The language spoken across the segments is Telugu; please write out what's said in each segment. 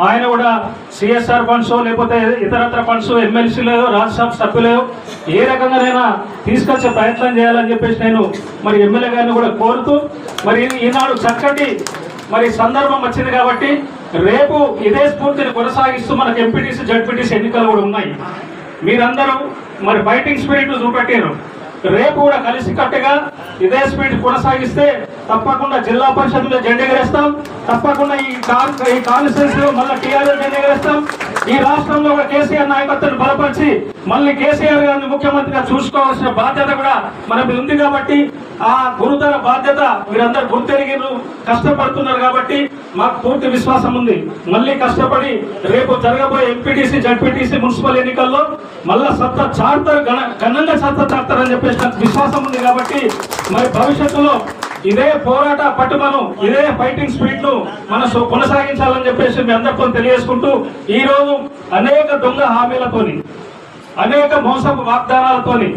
ఆయన కూడా సిఎస్ఆర్ ఫండ్స్ లేకపోతే ఇతరత్ర ఫండ్స్ ఎమ్మెల్సీలు రాజ్యసభ సభ్యులు ఏ రకంగానైనా తీసుకొచ్చే ప్రయత్నం చేయాలని చెప్పేసి నేను మరి ఎమ్మెల్యే గారిని కూడా కోరుతూ మరి ఈనాడు చక్కటి మరి సందర్భం వచ్చింది కాబట్టి రేపు ఇదే స్ఫూర్తిని కొనసాగిస్తూ మనకు ఎంపీటీసీ జడ్పీటీసీ ఎన్నికలు కూడా ఉన్నాయి. మీరందరూ మరి ఫైటింగ్ స్పిరిట్ చూపెట్టారు రేపు కూడా కలిసి కట్టుగా ఇదే స్పీడ్ కొనసాగిస్తే తప్పకుండా జిల్లా పరిషత్లో జెండగరేస్తాం తప్పకుండా ఈ కాన్ ఈ లో మళ్ళీ టీఆర్ఎస్ జెండగరేస్తాం ఈ రాష్ట్రంలో కూడా కేసీఆర్ నాయకత్వాన్ని బలపరిచి మళ్ళీ కేసీఆర్ గారిని ముఖ్యమంత్రిగా చూసుకోవాల్సిన బాధ్యత కూడా మన మీద ఉంది కాబట్టి ఆ గురుతర బాధ్యత మీరందరూ గుర్తెరిగిరు కష్టపడుతున్నారు కాబట్టి మాకు పూర్తి విశ్వాసం ఉంది. మళ్ళీ కష్టపడి రేపు జరగబోయే ఎంపీటీసీ జడ్పీటీసీ మున్సిపల్ ఎన్నికల్లో మళ్ళా సత్తా చాటుతారు ఘనంగా సత్తా చాడతారని చెప్పేసి నాకు విశ్వాసం ఉంది కాబట్టి మరి భవిష్యత్తులో ఇదే పోరాట పట్టుమను ఇదే ఫైటింగ్ స్పీడ్ను మనం కొనసాగించాలని చెప్పేసి మీ అందరితో తెలియజేసుకుంటూ ఈ రోజు అనేక దొంగ హామీలతోని అనేక మోసపు వాగ్దానాలతోని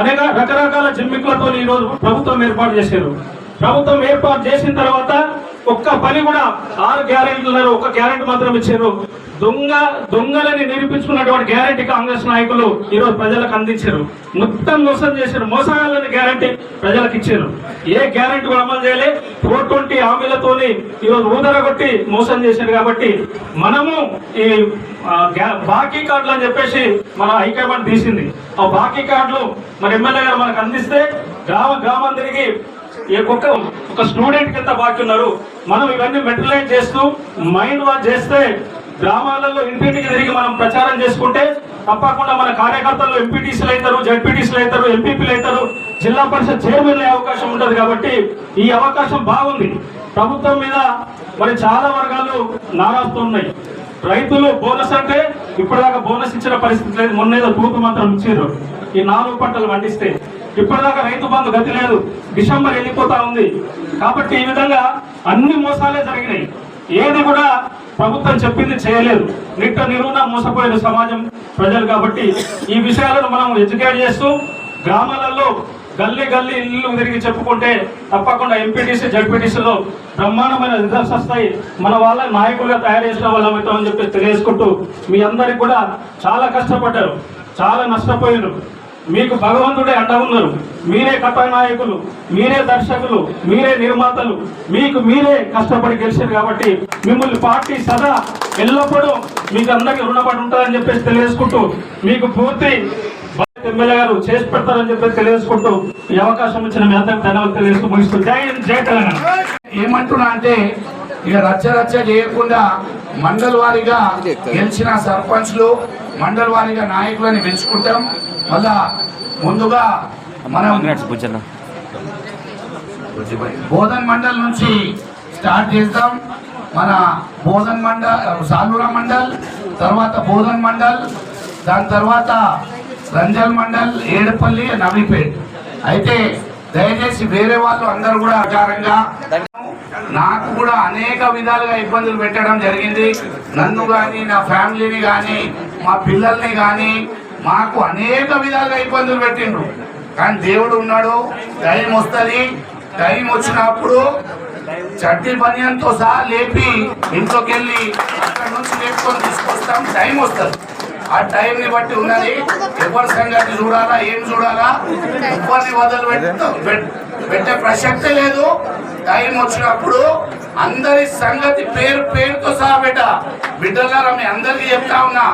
అనేక రకరకాల జిమ్మికులతో ఈ రోజు ప్రభుత్వం ఏర్పాటు చేశారు. ప్రభుత్వం ఏర్పాటు చేసిన తర్వాత ఒక్క పని కూడా ఆరు గ్యారెంటీలు ఒక గ్యారెంటీ మాత్రం ఇచ్చారు. దొంగ దొంగలని నిరూపించుకున్నటువంటి గ్యారెంటీ కాంగ్రెస్ నాయకులు ఈరోజు ప్రజలకు అందించారు. మొత్తం మోసం చేశారు. మోసగాళ్ళని గ్యారెంటీ ప్రజలకు ఇచ్చారు. ఏ గ్యారెంటీ కూడా అమలు చేయలే. ఫోర్ ట్వంటీ హామీలతోని ఈ రోజు ఊదరగొట్టి మోసం చేశారు కాబట్టి మనము ఈ బాకీ కార్డులు అని చెప్పేసి మన హైకమాండ్ తీసింది. ఆ బాకీ కార్డులు మన ఎమ్మెల్యే గారు మనకు అందిస్తే గ్రామ గ్రామం తిరిగి ఒక్క ఒక స్టూడెంట్ కింద బాకీ ఉన్నారు మనం ఇవన్నీ మెటలైజ్ చేస్తూ మైండ్ వాష్ చేస్తే గ్రామాలలో ఇంటింటికి తిరిగి మనం ప్రచారం చేసుకుంటే తప్పకుండా మన కార్యకర్తలు ఎంపీటీసీలు అవుతారు జడ్పీటీసీలు అవుతారు ఎంపీపీలు అవుతారు జిల్లా పరిషత్ చైర్మన్ అయ్యే అవకాశం ఉంటుంది కాబట్టి ఈ అవకాశం బాగుంది. ప్రభుత్వం మీద మరి చాలా వర్గాలు నారాస్తున్నాయి రైతులు బోనస్ అంటే ఇప్పటిదాకా బోనస్ ఇచ్చిన పరిస్థితి లేదు. మొన్న ఏదో తూపు మాత్రం ఇచ్చారు. ఈ నాలుగు పంటలు పండిస్తే ఇప్పటిదాకా రైతు బంధు గతి లేదు. డిసెంబర్ వెళ్ళిపోతా ఉంది. కాబట్టి ఈ విధంగా అన్ని మోసాలే జరిగినాయి. ఏది కూడా ప్రభుత్వం చెప్పింది చేయలేదు. నిట్ట నిరుణ మోసపోయిన సమాజం ప్రజలు కాబట్టి ఈ విషయాలను మనం ఎడ్యుకేట్ చేస్తూ గ్రామాలలో గల్లీ గల్లీ ఇల్లు తిరిగి చెప్పుకుంటే తప్పకుండా ఎంపీటీసీ జడ్పీటీసీలో బ్రహ్మాండమైన రిజల్ట్స్ వస్తాయి. మన వాళ్ళ నాయకులుగా తయారు చేసిన వాళ్ళం అవుతామని చెప్పి తెలియజేసుకుంటూ మీ అందరికి కూడా చాలా కష్టపడ్డారు. చాలా నష్టపోయినారు. మీకు భగవంతుడే అడ్డ ఉన్నారు మీరే కథానాయకులు మీరే దర్శకులు మీరే నిర్మాతలు. మీకు మీరే కష్టపడి గెలిచారు కాబట్టి మిమ్మల్ని పార్టీ సదా ఎల్లప్పుడూ మీకు అందరికీ రుణపడి ఉంటారని చెప్పేసి తెలియజేసుకుంటూ మీకు పూర్తి ఎమ్మెల్యే గారు చేసి పెడతారని చెప్పి తెలియజేసుకుంటూ ఈ అవకాశం ఇచ్చిన మీ అందరికి ధన్యవాదాలు తెలియజేస్తూ ముగిస్తూ జై జై తెలంగాణ. ఏమంటున్నా అంటే ఇక రచ్చ రచ్చ చేయకుండా మండలి వారిగా గెలిచిన సర్పంచ్లు మండల వారీగా నాయకులని పెంచుకుంటాం మళ్ళా ముందుగా మనం బోధన్ మండల్ నుంచి స్టార్ట్ చేద్దాం. మన బోధన్ మండల్ సాలూరా మండల్ తర్వాత బోధన్ మండల్ దాని తర్వాత రంజల్ మండల్ ఏడుపల్లి నవీపేట్. అయితే దయచేసి వేరే వాళ్ళు అందరూ కూడా ఆచారంగా నాకు కూడా అనేక విధాలుగా ఇబ్బందులు పెట్టడం జరిగింది. నన్ను కానీ నా ఫ్యామిలీని కానీ మా పిల్లల్ని కానీ మాకు అనేక విధాలుగా ఇబ్బందులు పెట్టిండ్రు. కానీ దేవుడు ఉన్నాడు టైం వస్తుంది. టైం వచ్చినప్పుడు చట్టి పనియంతో సహా లేపి ఇంట్లోకి వెళ్ళి అక్కడ నుంచి లేపుకొని తీసుకొస్తాం టైం వస్తుంది. ఆ టైం ని బట్టి ఉన్నది. ఎవరి సంగతి చూడాలా ఏం చూడాలా? ఎవరిని వదలు పెట్ట ప్రసక్తే లేదు. టైం వచ్చినప్పుడు అందరి సంగతి పేరు పేరుతో సహా బిడ్డ బిడ్డలారా మీ అందరికీ చెప్తా ఉన్నా.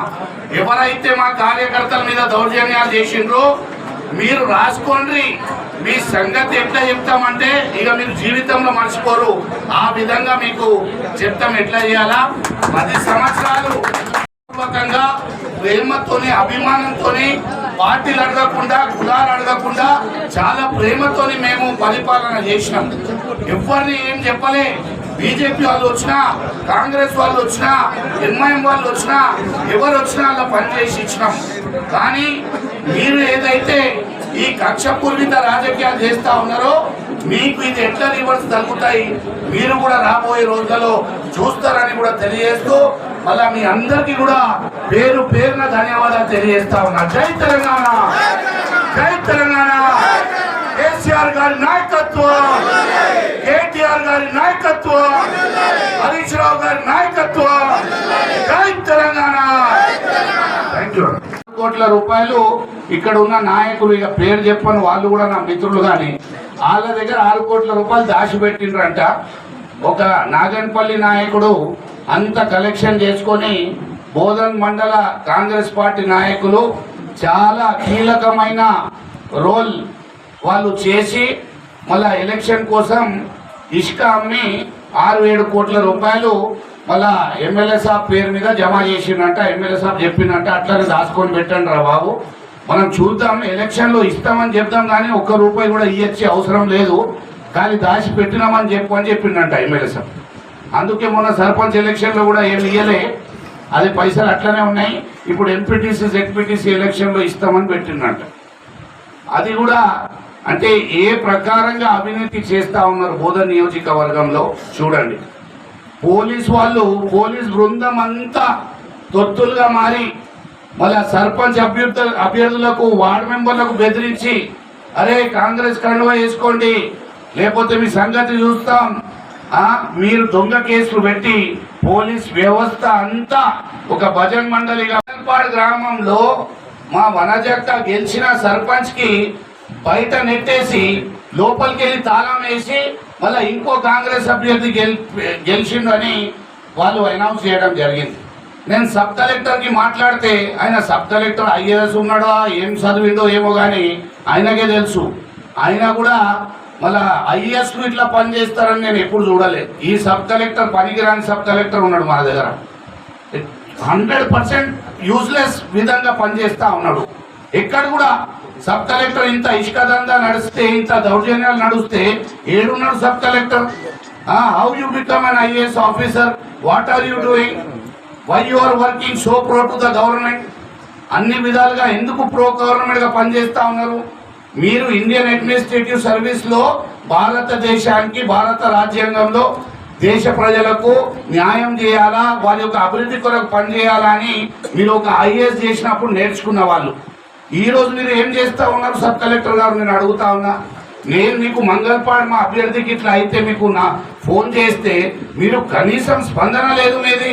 ఎవరైతే మా కార్యకర్తల మీద దౌర్జన్యాలు చేసిండ్రో మీరు రాసుకోండి. మీ సంగతి ఎట్లా చెప్తామంటే ఇక మీరు జీవితంలో మర్చిపోరు. ఆ విధంగా మీకు చెప్తాం ఎట్లా చేయాలా? పది సంవత్సరాలు పూర్వకంగా ప్రేమతోని అభిమానంతోని పార్టీలు అడగకుండా కులాలు అడగకుండా చాలా ప్రేమతోని మేము పరిపాలన చేసినాం. ఎవరిని ఏం చెప్పలే. బీజేపీ వాళ్ళు వచ్చినా కాంగ్రెస్ వాళ్ళు వచ్చినా ఎంఐఎం వాళ్ళు వచ్చినా ఎవరు వచ్చినా అలా పనిచేసి ఇచ్చినాం. కానీ మీరు ఏదైతే ఈ కక్షపూర్విత రాజకీయాలు చేస్తా ఉన్నారో మీకు ఇది ఎట్లా రివర్స్ తగ్గుతాయి? మీరు కూడా రాబోయే రోజులలో చూస్తారని కూడా తెలియజేస్తూ మళ్ళా మీ అందరికీ కూడా పేరు పేరున ధన్యవాదాలు తెలియజేస్తా ఉన్నా. జై తెలంగాణ! జై తెలంగాణ! కేసీఆర్ గారి నాయకత్వం! కేటీఆర్ గారి నాయకత్వం! హరీష్ రావు గారి నాయకత్వం! జై తెలంగాణ! థ్యాంక్ యూ కోట్ల రూపాయలు ఇక్కడ ఉన్న నాయకులు ఇక పేరు చెప్పని వాళ్ళు కూడా నా మిత్రులు కానీ వాళ్ళ దగ్గర ఆరు కోట్ల రూపాయలు దాచిపెట్టిండ్రంట. ఒక నాగన్పల్లి నాయకుడు అంత కలెక్షన్ చేసుకొని బోధన్ మండల కాంగ్రెస్ పార్టీ నాయకులు చాలా కీలకమైన రోల్ వాళ్ళు చేసి మళ్ళా ఎలక్షన్ కోసం ఇసుక అమ్మి ఆరు ఏడు కోట్ల రూపాయలు మళ్ళా ఎమ్మెల్యే సాబ్ పేరు మీద జమ చేసిండంట ఎమ్మెల్యే సాబ్ చెప్పిండట అట్లనే దాచుకొని పెట్టండి రా బాబు. మనం చూద్దాం ఎలక్షన్లో ఇస్తామని చెప్దాం కానీ ఒక్క రూపాయి కూడా ఇవ్వచ్చే అవసరం లేదు. కానీ దాచి పెట్టినామని చెప్పు అని చెప్పిండంట ఎమ్మెల్యే సాబ్. అందుకే మొన్న సర్పంచ్ ఎలక్షన్లో కూడా ఏమి ఇయ్యలే. అది పైసలు అట్లనే ఉన్నాయి. ఇప్పుడు ఎంపీటీసీ జెడ్పీటీసీ ఎలక్షన్లో ఇస్తామని పెట్టిందంట. అది కూడా అంటే ఏ ప్రకారంగా అవినీతి చేస్తా ఉన్నారు బోధ నియోజకవర్గంలో చూడండి. పోలీస్ వాళ్ళు పోలీస్ బృందం అంతా తొత్తులుగా మారి మళ్ళీ సర్పంచ్ అభ్యర్థు అభ్యర్థులకు వార్డు మెంబర్లకు బెదిరించి అరే కాంగ్రెస్ కండువా వేసుకోండి లేకపోతే మీ సంగతి చూస్తాం మీరు దొంగ కేసులు పెట్టి పోలీస్ వ్యవస్థ అంతా ఒక భజన్ మండలిగా పాడు గ్రామంలో మా వనజక్క గెలిచిన సర్పంచ్కి బయట నెట్టేసి లోపలికి వెళ్ళి తాళం వేసి మళ్ళీ ఇంకో కాంగ్రెస్ అభ్యర్థి గెలిచిండు అని వాళ్ళు అనౌన్స్ చేయడం జరిగింది. నేను సబ్ కలెక్టర్కి మాట్లాడితే ఆయన సబ్ కలెక్టర్ ఐఏఎస్ ఉన్నాడో ఏం చదివిండో ఏమో కానీ ఆయనకే తెలుసు. ఆయన కూడా మళ్ళా ఐఏఎస్ ఇట్లా పని చేస్తారని నేను ఎప్పుడు చూడలేదు. ఈ సబ్ కలెక్టర్ పనికిరాని సబ్ కలెక్టర్ ఉన్నాడు మన దగ్గర. హండ్రెడ్ పర్సెంట్ యూజ్లెస్ విధంగా పనిచేస్తా ఉన్నాడు. ఎక్కడ కూడా సబ్ కలెక్టర్ ఇంత ఇష్కదంగా నడిస్తే ఇంత దౌర్జన్యాలు నడిస్తే ఏడున్నాడు sub collector? How you become an IAS officer what are you doing why you are working so pro to the government అన్ని విధాలుగా ఎందుకు ప్రో గవర్నమెంట్గా పనిచేస్తా ఉన్నారు? మీరు ఇండియన్ అడ్మినిస్ట్రేటివ్ సర్వీస్లో భారతదేశానికి భారత రాజ్యాంగంలో దేశ ప్రజలకు న్యాయం చేయాలా వారి యొక్క అభివృద్ధి కొరకు పనిచేయాలా అని మీరు ఒక ఐఏఎస్ చేసినప్పుడు నేర్చుకున్న వాళ్ళు. ఈ రోజు మీరు ఏం చేస్తా ఉన్నారు? సబ్ కలెక్టర్ గారు నేను అడుగుతా ఉన్నా. నేను మీకు మంగళపాడు మా అభ్యర్థికి ఇట్లా అయితే మీకు నా ఫోన్ చేస్తే మీరు కనీసం స్పందన లేదు మీది.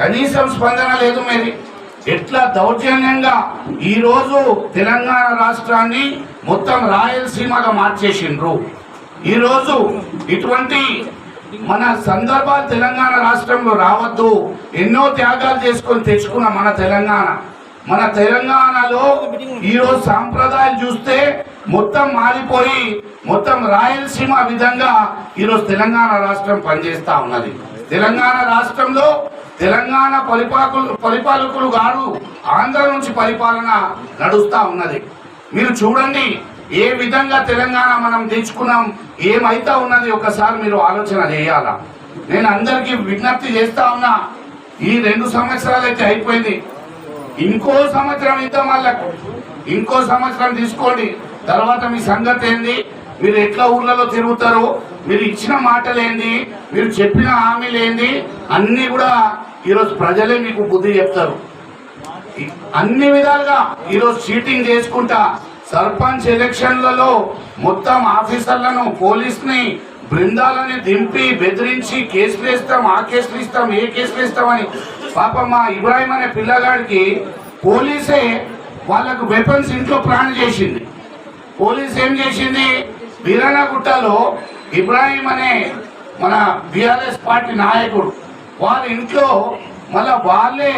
కనీసం స్పందన లేదు మీది. ఎట్లా దౌర్జన్యంగా ఈ రోజు తెలంగాణ రాష్ట్రాన్ని మొత్తం రాయలసీమగా మార్చేసిండ్రు. ఈ రోజు ఇటువంటి మన సందర్భాలు తెలంగాణ రాష్ట్రంలో రావద్దు. ఎన్నో త్యాగాలు చేసుకొని తెచ్చుకున్న మన తెలంగాణ. మన తెలంగాణలో ఈరోజు సాంప్రదాయం సాంప్రదాయాలు చూస్తే మొత్తం మారిపోయి మొత్తం రాయలసీమ విధంగా ఈరోజు తెలంగాణ రాష్ట్రం పనిచేస్తా ఉన్నది. తెలంగాణ రాష్ట్రంలో తెలంగాణ పరిపాలకులు పరిపాలకులు గారు ఆంధ్ర నుంచి పరిపాలన నడుస్తూ ఉన్నది. మీరు చూడండి ఏ విధంగా తెలంగాణ మనం తెచ్చుకున్నాం ఏమైతా ఉన్నది ఒకసారి మీరు ఆలోచన చేయాలా? నేను అందరికీ విజ్ఞప్తి చేస్తా ఉన్నా ఈ రెండు సంవత్సరాలు అయితే అయిపోయింది. ఇంకో సంవత్సరం ఇద్దాం వాళ్ళకు. ఇంకో సంవత్సరం తీసుకోండి. తర్వాత మీ సంగతి ఏంది? మీరు ఎట్లా ఊర్లలో తిరుగుతారు మీరు ఇచ్చిన మాటలేంది మీరు చెప్పిన హామీలేంది అన్ని కూడా ఈరోజు ప్రజలే మీకు బుద్ధి చెప్తారు. అన్ని విధాలుగా ఈరోజు చీటింగ్ చేసుకుంటా సర్పంచ్ ఎలక్షన్లలో మొత్తం ఆఫీసర్లను పోలీస్ని బృందాలని దింపి బెదిరించి కేసులు ఇస్తాం ఆ కేసులు ఇస్తాం ఏ కేసులు ఇస్తామని పాప మా ఇబ్రాహిం అనే పిల్లగాడికి పోలీసే వాళ్ళకు వెపన్స్ ఇంట్లో ప్లాన్ చేసింది. పోలీస్ ఏం చేసింది? వీరానగుట్టలో ఇబ్రాహీం అనే మన బిఆర్ఎస్ పార్టీ నాయకుడు వాళ్ళ ఇంట్లో మళ్ళా వాళ్ళే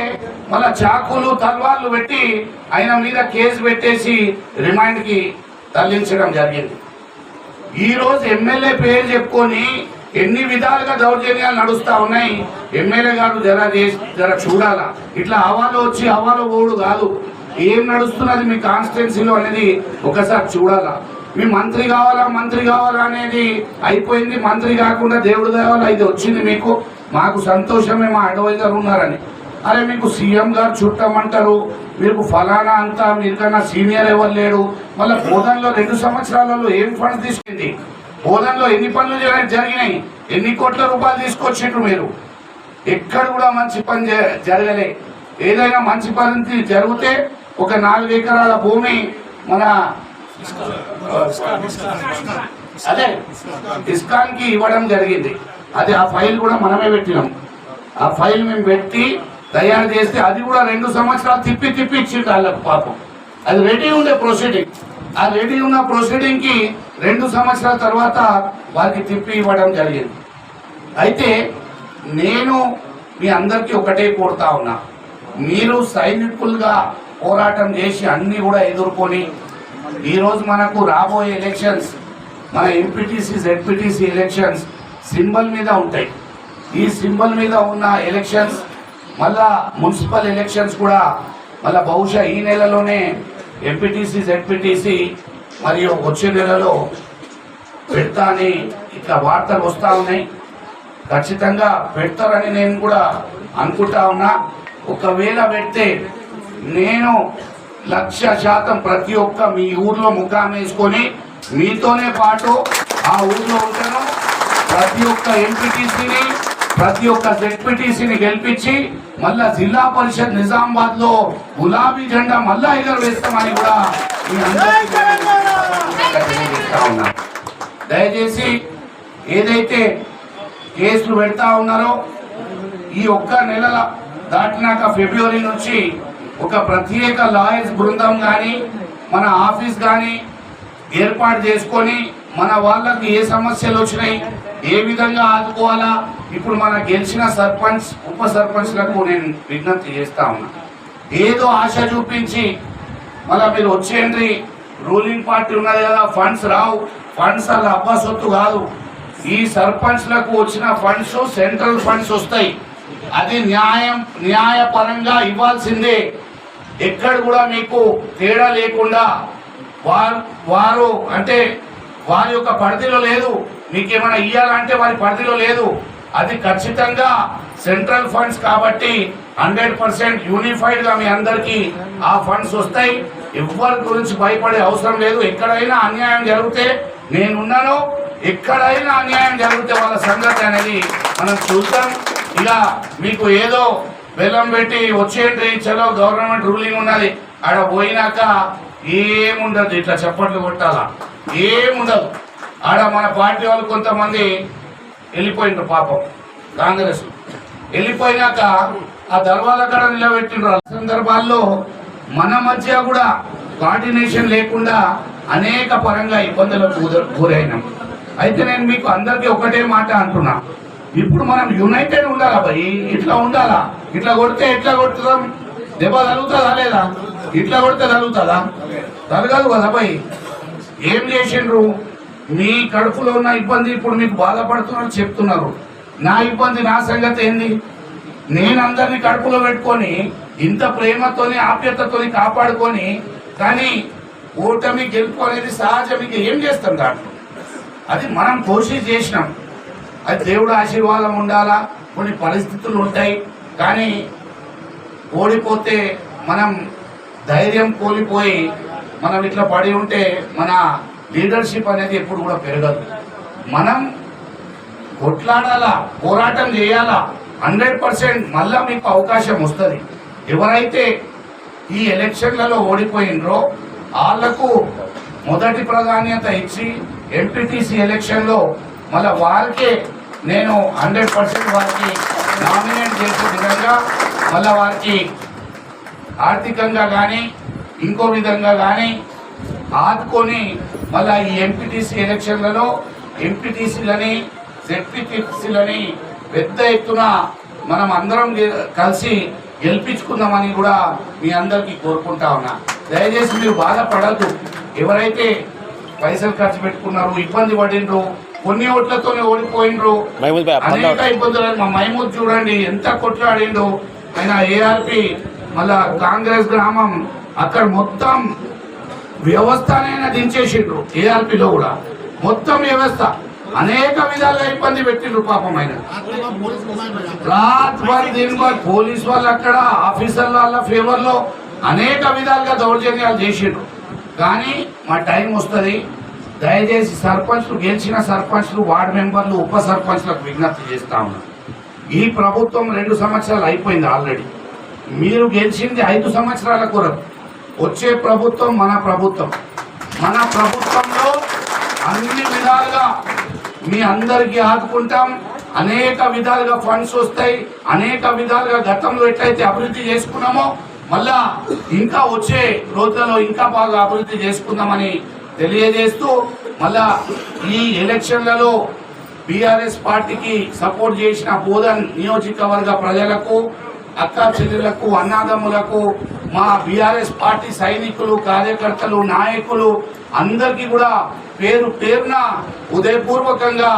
మళ్ళా చాకులు తల్వార్లు పెట్టి ఆయన మీద కేసు పెట్టేసి రిమాండ్కి తరలించడం జరిగింది. ఈరోజు ఎమ్మెల్యే పేరు చెప్పుకొని ఎన్ని విధాలుగా దౌర్జన్యాలు నడుస్తూ ఉన్నాయి ఎమ్మెల్యే గారు జర చేసి జర చూడాలా? ఇట్లా హవాలో వచ్చి హవాలో ఓడు కాదు. ఏం నడుస్తున్నది మీ కాన్స్టిట్యున్సీలో అనేది ఒకసారి చూడాలా? మీ మంత్రి కావాలా మంత్రి కావాలా అనేది అయిపోయింది. మంత్రి కాకుండా దేవుడు కావాలా ఇది వచ్చింది మీకు. మాకు సంతోషమే మా అడ్వైజర్ ఉన్నారని. అరే మీకు సీఎం గారు చుట్టమంటారు. మీకు ఫలానా అంతా మీకన్నా సీనియర్ ఎవరు లేడు మళ్ళీ బోధనలో రెండు సంవత్సరాలలో ఏం ఫండ్స్ తీసుకుంది బోధనలో ఎన్ని పనులు జరిగినాయి? ఎన్ని కోట్ల రూపాయలు తీసుకొచ్చిండ్రు మీరు? ఎక్కడ కూడా మంచి పని జ- జరగలే. ఏదైనా మంచి పని జరిగితే ఒక నాలుగు ఎకరాల భూమి మన అదే ఇస్కాన్కి ఇవ్వడం జరిగింది. అది ఆ ఫైల్ కూడా మనమే పెట్టినాం. ఆ ఫైల్ మేము పెట్టి తయారు చేస్తే అది కూడా రెండు సంవత్సరాలు తిప్పి తిప్పి ఇచ్చిండు వాళ్ళకు పాపం. అది రెడీ ఉండే ప్రొసీడింగ్ ఆ రెడీ ఉన్న ప్రొసీడింగ్కి రెండు సంవత్సరాల తర్వాత వారికి తిప్పి ఇవ్వడం జరిగింది. అయితే నేను మీ అందరికీ ఒకటే కోరుతా ఉన్నా. మీరు సైనికులుగా పోరాటం చేసి అన్ని కూడా ఎదుర్కొని ఈరోజు మనకు రాబోయే ఎలక్షన్స్ మన ఎంపీటీసీ జెడ్పీటీసీ ఎలక్షన్స్ సింబల్ మీద ఉంటాయి. ఈ సింబల్ మీద ఉన్న ఎలక్షన్స్ మళ్ళా మున్సిపల్ ఎలక్షన్స్ కూడా మళ్ళా బహుశా ఈ నెలలోనే ఎంపీటీసీ జెడ్పీటీసీ మరియు వచ్చే నెలలో పెడతా అని ఇట్లా వార్తలు వస్తూ ఉన్నాయి. ఖచ్చితంగా పెడతారని నేను కూడా అనుకుంటా ఉన్నా. ఒకవేళ పెడితే నేను లక్ష శాతం ప్రతి ఒక్క మీ ఊర్లో ముఖాం వేసుకొని మీతోనే పాటు ఆ ఊర్లో ఉంటాను. ప్రతి ఒక్క ఎంపీటీసీని ప్రతి ఒక్క జెడ్పీటీసీని గెలిపించి మళ్ళా జిల్లా పరిషత్ నిజామాబాద్లో గులాబీ జెండా మళ్ళా ఎగరవేస్తామని కూడా ఉన్నా. దయచేసి ఏదైతే కేసులు పెడతా ఉన్నారో ఈ ఒక్క నెలల దాటినాక ఫిబ్రవరి నుంచి ఒక ప్రత్యేక లాయర్స్ బృందం కానీ మన ఆఫీస్ కానీ ఏర్పాటు చేసుకొని మన వాళ్ళకి ఏ సమస్యలు వచ్చినాయి ఏ విధంగా ఆదుకోవాలా ఇప్పుడు మన గెలిచిన సర్పంచ్ ఉప సర్పంచ్లకు నేను విజ్ఞప్తి చేస్తా ఉన్నా. ఏదో ఆశ చూపించి మళ్ళీ మీరు వచ్చేయండి రూలింగ్ పార్టీ ఉన్నది కదా ఫండ్స్ రావు ఫండ్స్ అలా అబ్బాసొత్తు కాదు. ఈ సర్పంచ్లకు వచ్చిన ఫండ్స్ సెంట్రల్ ఫండ్స్ వస్తాయి. అది న్యాయం న్యాయపరంగా ఇవ్వాల్సిందే. ఎక్కడ కూడా మీకు తేడా లేకుండా వారు వారు అంటే వారి యొక్క పరిధిలో లేదు. మీకేమైనా ఇవ్వాలంటే వారి పరిధిలో లేదు. అది ఖచ్చితంగా సెంట్రల్ ఫండ్స్ కాబట్టి హండ్రెడ్ పర్సెంట్ యూనిఫైడ్గా మీ అందరికీ ఆ ఫండ్స్ వస్తాయి. ఎవరి గురించి భయపడే అవసరం లేదు. ఎక్కడైనా అన్యాయం జరిగితే నేనున్నాను. ఎక్కడైనా అన్యాయం జరిగితే వాళ్ళ సంగతి అనేది మనం చూద్దాం. ఇలా మీకు ఏదో బెల్లం పెట్టి వచ్చేయండి చలో గవర్నమెంట్ రూలింగ్ ఉన్నది. ఆడ పోయినాక ఏముండదు ఇట్లా చప్పట్లు కొట్టాలా? ఏముండదు. ఆడ మన పార్టీ వాళ్ళు కొంతమంది వెళ్ళిపోయిండ్రు పాపం కాంగ్రెస్. వెళ్ళిపోయినాక ఆ దర్వాజా కాడ నిలబెట్టిండ్రు. ఆ సందర్భాల్లో మన మధ్య కూడా కోఆర్డినేషన్ లేకుండా అనేక పరంగా ఇబ్బందులకు గురైనాం. అయితే నేను మీకు అందరికీ ఒకటే మాట అంటున్నా. ఇప్పుడు మనం యునైటెడ్ ఉండాలా భయ్ ఇట్లా ఉండాలా? ఇట్లా కొడితే ఎట్లా కొడుతుందాం? దెబ్బ తగులుతుందా లేదా? ఇట్లా కొడితే తగులుతుందా? తగలదు కదా భయ్ ఏం చేసిండ్రు? మీ కడుపులో ఉన్న ఇబ్బంది ఇప్పుడు మీకు బాధపడుతున్నారు చెప్తున్నారు. నా ఇబ్బంది నా సంగతి ఏంది? నేను అందరిని కడుపులో పెట్టుకొని ఇంత ప్రేమతోని ఆప్యతతోని కాపాడుకొని కానీ ఓటమి గెలుపు అనేది సహజం. ఇక ఏం చేస్తాం దాంట్లో? అది మనం కోషిష్ చేసినాం అది దేవుడు ఆశీర్వాదం ఉండాలా? కొన్ని పరిస్థితులు ఉంటాయి. కానీ ఓడిపోతే మనం ధైర్యం కోల్పోయి మనం ఇట్లా పడి ఉంటే మన లీడర్షిప్ అనేది ఎప్పుడు కూడా పెరగదు. మనం కొట్లాడాలా? పోరాటం చేయాలా? హండ్రెడ్ పర్సెంట్ మళ్ళా మీకు అవకాశం వస్తుంది. ఎవరైతే ఈ ఎలక్షన్లలో ఓడిపోయినరో వాళ్ళకు మొదటి ప్రాధాన్యత ఇచ్చి ఎంపీటీసీ ఎలక్షన్లో మళ్ళీ వారికే నేను హండ్రెడ్ పర్సెంట్ వారికి నామినేట్ చేసే విధంగా మళ్ళీ వారికి ఆర్థికంగా కానీ ఇంకో విధంగా కానీ ఆదుకొని మళ్ళా ఈ ఎంపీటీసీ ఎలక్షన్లలో ఎంపీటీసీలని జెడ్పీటీసీలని పెద్ద ఎత్తున మనం అందరం కలిసి గెలిపించుకుందామని కూడా మీ అందరికీ కోరుకుంటా ఉన్నా. దయచేసి మీరు బాధపడద్దు. ఎవరైతే పైసలు ఖర్చు పెట్టుకున్నారు ఇబ్బంది పడిండ్రు కొన్ని ఓట్లతోనే ఓడిపోయిండ్రు. మహమూద్ అనేక ఇబ్బందులు మా మైమూద్ చూడండి ఎంత కొట్లాడిండు. ఆయన ఏఆర్పి మళ్ళా కాంగ్రెస్ గ్రామం అక్కడ మొత్తం వ్యవస్థనైనా దించేసిండ్రు ఏఆర్పిలో కూడా. మొత్తం వ్యవస్థ అనేక విధాలుగా ఇబ్బంది పెట్టిండ్రు పాపం ఆయన. రాత్ భర్ దిన్ భర్ పోలీస్ వాళ్ళు అక్కడ ఆఫీసర్ల వాళ్ళ ఫేవర్లో అనేక విధాలుగా దౌర్జన్యాలు చేసిండ్రు. కానీ మా టైం వస్తుంది. దయచేసి సర్పంచ్లు గెలిచిన సర్పంచ్లు వార్డు మెంబర్లు ఉప సర్పంచ్లకు విజ్ఞప్తి చేస్తా ఉన్నాను ఈ ప్రభుత్వం రెండు సంవత్సరాలు అయిపోయింది ఆల్రెడీ. మీరు గెలిచింది ఐదు సంవత్సరాల కొరకు. వచ్చే ప్రభుత్వం మన ప్రభుత్వం. మన ప్రభుత్వంలో అన్ని విధాలుగా మీ అందరికీ ఆదుకుంటాం. అనేక విధాలుగా ఫండ్స్ వస్తాయి. అనేక విధాలుగా గతంలో ఎట్లయితే అభివృద్ధి చేసుకున్నామో మళ్ళా ఇంకా వచ్చే రోజులలో ఇంకా బాగా అభివృద్ధి చేసుకుందామని తెలియజేస్తూ మళ్ళా ఈ ఎలక్షన్లలో బీఆర్ఎస్ పార్టీకి సపోర్ట్ చేసిన బోధన్ నియోజకవర్గ ప్రజలకు అక్క చెల్లెలకు అన్నాదమ్ములకు మా బీఆర్ఎస్ పార్టీ సైనికులు కార్యకర్తలు నాయకులు అందరికీ కూడా పేరు పేరున ఉదయపూర్వకంగా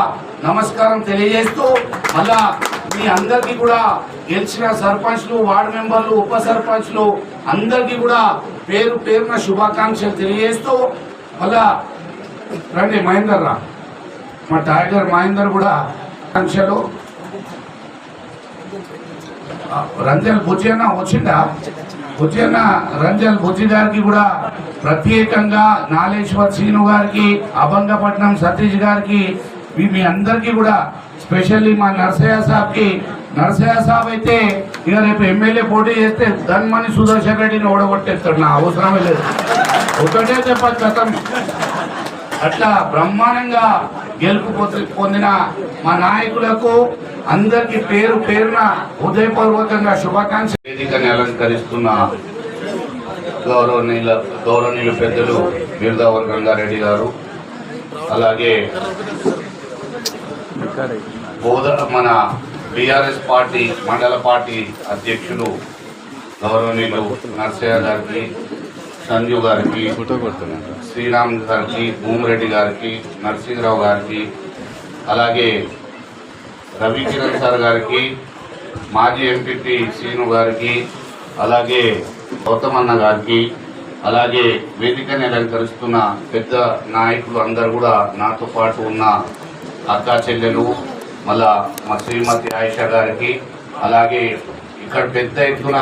నమస్కారం తెలియజేస్తూ మళ్ళా మీ అందరికీ కూడా గెలిచిన సర్పంచ్లు వార్డు మెంబర్లు ఉప సర్పంచ్లు అందరికీ కూడా పేరు పేరున శుభాకాంక్షలు తెలియజేస్తూ మళ్ళా రండి మహేందర్ రా. మా టైగర్ మహేందర్ కూడా ఆకాంక్షలు ఆ, రంజన్ బుజ్జి అన్న వచ్చిందా? బుజ్జి అన్న రంజన్ బుజ్జి గారికి కూడా ప్రత్యేకంగా నాలేశ్వర్ శ్రీను గారికి అభంగపట్నం సతీష్ గారికి మీ మీ అందరికీ కూడా స్పెషల్లీ మా నర్సయ్య సాబ్కి నర్సయ్య సాబ్ అయితే ఇక రేపు ఎమ్మెల్యే పోటీ చేస్తే ధన్మని సుదర్శన్ రెడ్డిని ఓడగొట్టేస్తాడు. నా అవసరమే లేదు. ఒకటే చెప్పాలి గతం. అట్లా బ్రహ్మాండంగా గెలుపు పొందిన మా నాయకులకు అందరికి పేరు పేరున హృదయపూర్వకంగా శుభాకాంక్ష వేదికని అలంకరిస్తున్న గౌరవనీయుల గౌరవనీయుల పెద్దలు వీరదావర్ గంగారెడ్డి గారు. అలాగే బోధ మన బీఆర్ఎస్ పార్టీ మండల పార్టీ అధ్యక్షులు గౌరవనీయులు నర్సయ్య గారికి సంజు గారికి శ్రీరామ్ గారికి భూమిరెడ్డి గారికి నరసింహరావు గారికి అలాగే రవికిరణ్ సార్ గారికి మాజీ ఎంపీపీ శ్రీను గారికి అలాగే గౌతమన్న గారికి అలాగే వేదికని అలంకరిస్తున్న పెద్ద నాయకులు అందరు కూడా నాతో పాటు ఉన్న అక్కా చెల్లెలు మళ్ళా మా శ్రీమతి ఆయిషా గారికి అలాగే ఇక్కడ పెద్ద ఎత్తున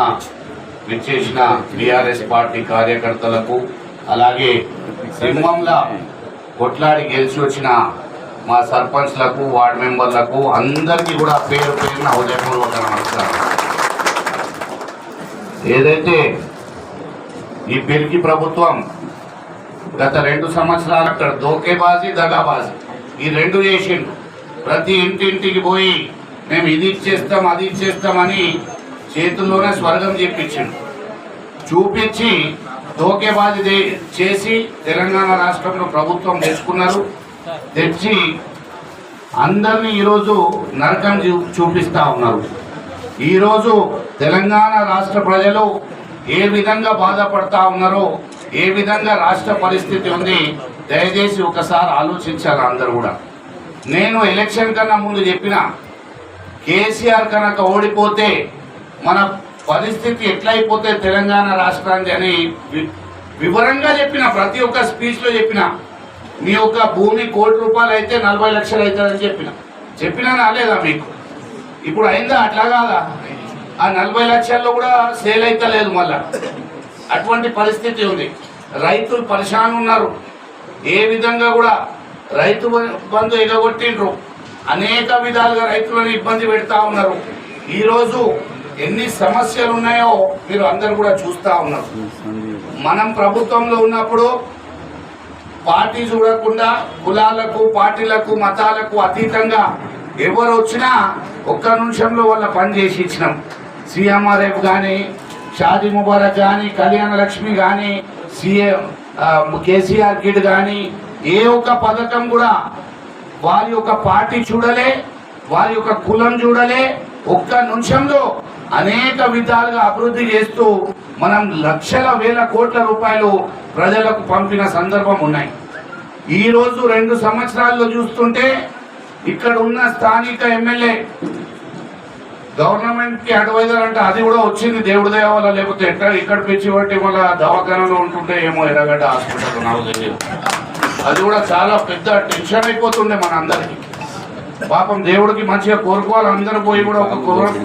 విచ్చేసిన బీఆర్ఎస్ పార్టీ కార్యకర్తలకు అలాగే సింహంలా కొట్లాడి గెలిచి వచ్చిన మా సర్పంచ్లకు వార్డు మెంబర్లకు అందరికీ కూడా పేరు పేరున హృదయపూర్వక నమస్కారం. ఏదైతే ఈ పిరికి ప్రభుత్వం గత రెండు సంవత్సరాలు అక్కడ దోకేబాజీ దగాబాజీ ఈ రెండు చేసిండు ప్రతి ఇంటింటికి పోయి మేము ఇది ఇచ్చేస్తాం అది ఇచ్చేస్తామని చేతుల్లోనే స్వర్గం చెప్పించిండు చూపించి దోకేబాజీ చేసి తెలంగాణ రాష్ట్రంలో ప్రభుత్వం తెచ్చుకున్నారు తెచ్చి అందరినీ ఈరోజు నరకం చూ- చూపిస్తా ఉన్నారు. ఈరోజు తెలంగాణ రాష్ట్ర ప్రజలు ఏ విధంగా బాధపడతా ఉన్నారో ఏ విధంగా రాష్ట్ర పరిస్థితి ఉంది దయచేసి ఒకసారి ఆలోచించాలి అందరూ కూడా. నేను ఎలక్షన్ కన్నా ముందు చెప్పిన కేసీఆర్ కనుక ఓడిపోతే మన పరిస్థితి ఎట్లయిపోతే తెలంగాణ రాష్ట్రానికి అని వివరంగా చెప్పిన ప్రతి ఒక్క స్పీచ్లో చెప్పిన మీ యొక్క భూమి కోటి రూపాయలు అయితే నలభై లక్షలు అవుతుందని చెప్పిన. చెప్పినా రాలేదా మీకు? ఇప్పుడు అయిందా? అట్లా కాదా? ఆ నలభై లక్షల్లో కూడా సేల్ అయితే లేదు మళ్ళా. అటువంటి పరిస్థితి ఉంది. రైతులు పరిశాన్ ఉన్నారు. ఏ విధంగా కూడా రైతు బంధు ఎగగొట్టిండ్రు. అనేక విధాలుగా రైతులను ఇబ్బంది పెడతా ఉన్నారు. ఈరోజు ఎన్ని సమస్యలు ఉన్నాయో మీరు అందరు కూడా చూస్తా ఉన్నారు. మనం ప్రభుత్వంలో ఉన్నప్పుడు పార్టీ చూడకుండా కులాలకు పార్టీలకు మతాలకు అతీతంగా ఎవరు వచ్చినా ఒక్క నిమిషంలో వాళ్ళ పని చేసి ఇచ్చినాం. సీఎంఆర్ఎఫ్ కానీ షాదీ ముబారక్ కానీ కళ్యాణ లక్ష్మి కానీ సీఎం కేసీఆర్ కిడ్ కానీ ఏ ఒక్క పథకం కూడా వారి యొక్క పార్టీ చూడలే వారి యొక్క కులం చూడలే. ఒక్క నిమిషంలో అనేక విధాలుగా అభివృద్ధి చేస్తూ మనం లక్షల వేల కోట్ల రూపాయలు ప్రజలకు పంపిన సందర్భం ఉన్నాయి. ఈరోజు రెండు సంవత్సరాల్లో చూస్తుంటే ఇక్కడ ఉన్న స్థానిక ఎమ్మెల్యే గవర్నమెంట్కి అడ్వైజర్ అంటే అది కూడా వచ్చింది దేవుడి దయ వల్ల లేకపోతే ఎక్కడ ఇక్కడ పిచ్చి పట్టి వల్ల దవాఖానలో ఉంటుంటే ఏమో ఎర్రగడ్డ హాస్పిటల్ నాకు తెలియదు. అది కూడా చాలా పెద్ద టెన్షన్ అయిపోతుండే మన అందరికి పాపం దేవుడికి మంచిగా కోరుకోవాలి. అందరూ పోయి కూడా ఒక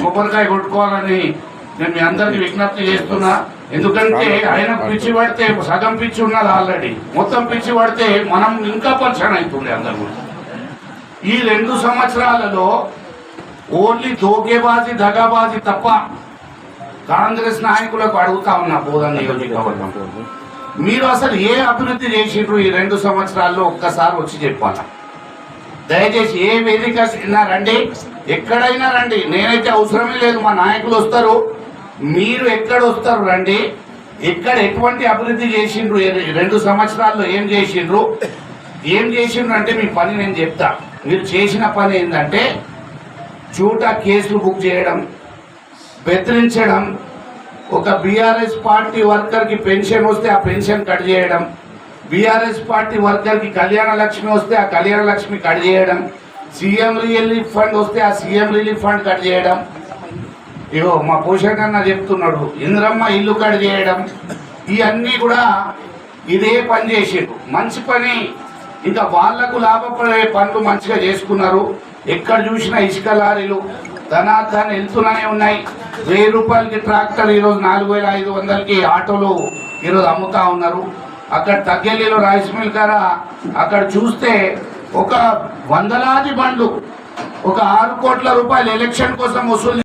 కొబ్బరికాయ కొట్టుకోవాలని నేను మీ అందరికి విజ్ఞప్తి చేస్తున్నా. ఎందుకంటే ఆయన పిచ్చి పడితే సగం పిచ్చి ఉన్నది ఆల్రెడీ. మొత్తం పిచ్చి పడితే మనం ఇంకా పరిచయం అవుతుండే అందరు. ఈ రెండు సంవత్సరాలలో ఓన్లీ దోకేబాజీ దగాబాజీ తప్ప కాంగ్రెస్ నాయకులకు అడుగుతా ఉన్నా బోధన నియోజకవర్గం. మీరు అసలు ఏ అభివృద్ధి చేసిండ్రు ఈ రెండు సంవత్సరాల్లో? ఒక్కసారి వచ్చి చెప్పాలా? దయచేసి ఏ వేదిక రండి. ఎక్కడైనా రండి. నేనైతే అవసరమే లేదు. మా నాయకులు వస్తారు. మీరు ఎక్కడ వస్తారు రండి. ఎక్కడ ఎటువంటి అభివృద్ధి చేసిండ్రు? రెండు సంవత్సరాల్లో ఏం చేసిండ్రు? ఏం చేసిండ్రు అంటే మీ పని నేను చెప్తా. మీరు చేసిన పని ఏంటంటే చూట కేసులు బుక్ చేయడం బెదిరించడం ఒక బీఆర్ఎస్ పార్టీ వర్కర్కి పెన్షన్ వస్తే ఆ పెన్షన్ కట్ చేయడం బీఆర్ఎస్ పార్టీ వర్కర్కి కళ్యాణ లక్ష్మి వస్తే ఆ కళ్యాణ లక్ష్మి కట్ చేయడం సీఎం రిలీఫ్ ఫండ్ వస్తే ఆ సీఎం రిలీఫ్ ఫండ్ కట్ చేయడం. ఇగో మా పోషణ అన్న చెప్తున్నాడు ఇంద్రమ్మ ఇల్లు కట్ చేయడం ఇవన్నీ కూడా ఇదే పని చేసేది మంచి పని. ఇంకా వాళ్ళకు లాభపడే పనులు మంచిగా చేసుకున్నారు. ఎక్కడ చూసినా ఇసుక లారీలు ధనార్థాన్ని వెళ్తూనే ఉన్నాయి. వెయ్యి రూపాయలకి ట్రాక్టర్ ఈరోజు నాలుగు వేల ఐదు వందలకి ఆటోలు ఈరోజు అమ్ముతా ఉన్నారు. అక్కడ తగ్గేలిలో రైస్ మిల్ కాడ అక్కడ చూస్తే ఒక వందలాది బండ్లు ఒక ఆరు కోట్ల రూపాయలు ఎలక్షన్ కోసం వసూలు